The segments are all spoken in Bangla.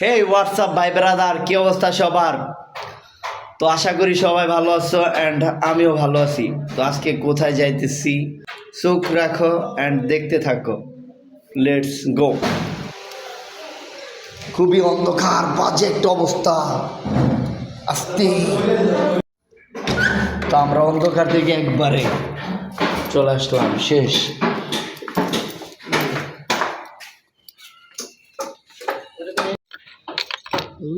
হে হোয়াটসঅ্যাপ ভাই ব্রাদার কি অবস্থা সবার? তো আশা করি সবাই ভালো আছো অ্যান্ড আমিও ভালো আছি। তো আজকে কোথায় যাইতেছি? চোখ রাখো অ্যান্ড দেখতে থাকো। লেটস গো খুবই অন্ধকার বাজে একটা অবস্থা। আস্তে। তো আমরা অন্ধকার থেকে একবারে চলে আসলাম শেষ। তাই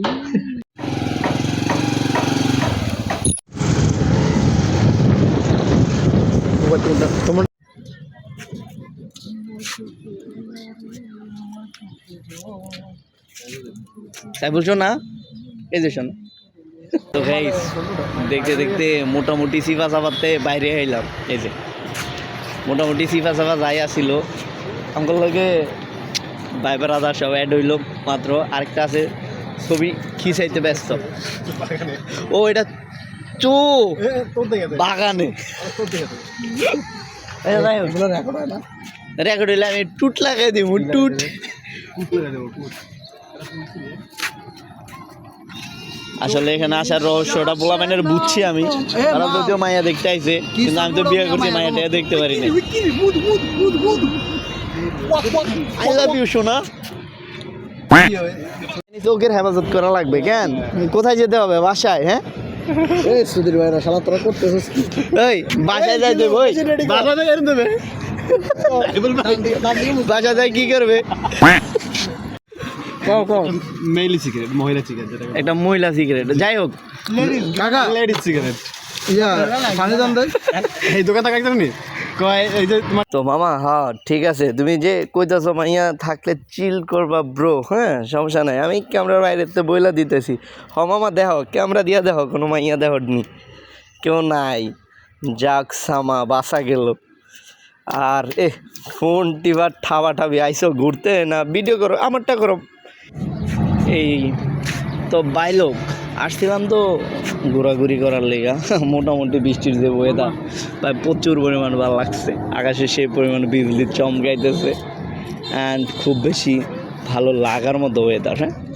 বলছো না? এই যে শোনো। তো গাইস দেখতে দেখতে মোটামুটি সিফা সাফাতে বাইরে আইলাম, এই যে। মোটামুটি সিফা সাফা যাই আসিল। আমার লগে ভাইবার আদার সব অ্যাড হইল মাত্র। আরেকটা আছে ছবি খিচাইতে ব্যস্ত? ও এটা চো বাগানে। রেকর্ড হইলে আমি টুট লাগাই দিব টুট। আসলে এখানে আসার রহস্যটা পোলা মাইনের বুঝছি আমি। তারা যদিও মায়া দেখতে আইছে কিন্তু আমি তো বিয়ে করছি মায়াটা দেখতে পারি না আই লাভ ইউ সোনা। চোখের হেফাজত করা লাগবে কেন? কোথায় যেতে হবে? বাসায় হ্যাঁ? সুধীর ভাইরা শালা তোরা করতেছিস কি? ওই বাসায় যাই দেবো ওই। বাসা থেকে দেবে। বাসা যায় কি করবে? কও কও। মেইলি সিগারেট মহিলা সিগারেট একটা মহিলা সিগারেট যাই হোক। কাকা। Ladies cigarette. ইয়া পানি দাম দেয়? এই দোকান থেকে একদম নি কয় যে তোমার তো মামা হ্যাঁ ঠিক আছে। তুমি যে কইতাছো মাইয়া থাকলে চিল করবা ব্রো হ্যাঁ সমস্যা নাই। আমি ক্যামেরার বাইরে তো বইলা দিতেছি। হ, মামা, দেখো, ক্যামেরা দিয়া দেখো, কোনো মাইয়া দেখো নি। কেউ নাই। যাক, সামা, বাসা গেল। আর, এ, ফোন টিবার ঠাবা ঠাবি আইসো ঘুরতে না ভিডিও করো, আমারটা করো। এই, তো বাইলোক আসছিলাম তো ঘোরাঘুরি করার লেগা। মোটামুটি বৃষ্টির যে ওয়েদার তাই প্রচুর পরিমাণ ভালো লাগছে। আকাশে সেই পরিমাণ বিজলি চমকাইতেছে। অ্যান্ড খুব বেশি ভালো লাগার মতো ওয়েদার হ্যাঁ?